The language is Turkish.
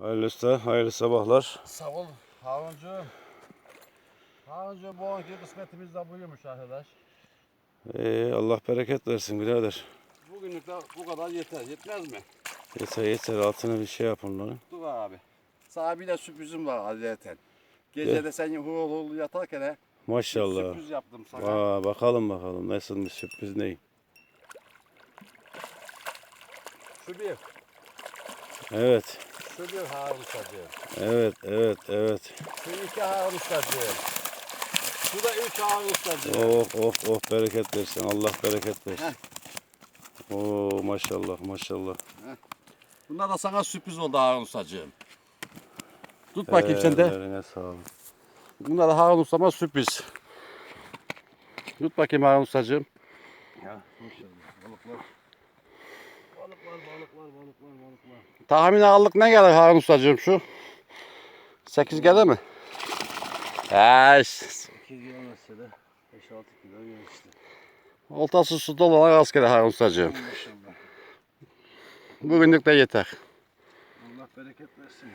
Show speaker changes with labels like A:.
A: Hayırlı usta, hayırlı sabahlar.
B: Sağ ol Haruncu. Haruncu bu anki kısmetimiz de buymuş arkadaş.
A: Ee, Allah bereket versin birader.
B: Bugünlük de bu kadar yeter. Yetmez mi?
A: Yeter yeter altına bir şey yapın lan.
B: Dur abi. Sana bir de sürprizim var ayrıyeten. Gece de sen hurul hurul yatarken he, bir
A: Maşallah.
B: sürpriz yaptım sana.
A: Aa, bakalım bakalım nasıl bir sürpriz ney.
B: Şu bir,
A: Evet,
B: şu bir Harun ustacığım.
A: evet, evet, evet.
B: Şu iki Harun ustacığım. Şu da üç Harun ustacığım.
A: Oh oh oh bereket versin. Allah bereket versin. Oo maşallah maşallah.
B: Bunlar da sana sürpriz oldu Harun ustacığım. Tut bakayım sen de.
A: Ellerine sağlık.
B: Bunlar da Harun ustama sürpriz. Tut bakayım Harun ustacığım.
A: Ya maşallah balıklar. Balıklar balıklar balıklar balıklar.
B: Tahmin aldık ne gelir Harun ustacığım şu? 8 gelir mi? İşte.
A: 2 gelmezse de 5-6 kilo gelir işte.
B: Oltası su dolu olarak az gelir Harun ustacığım.
A: Maşallah.
B: Bugünlük de yeter.
A: Allah bereket versin.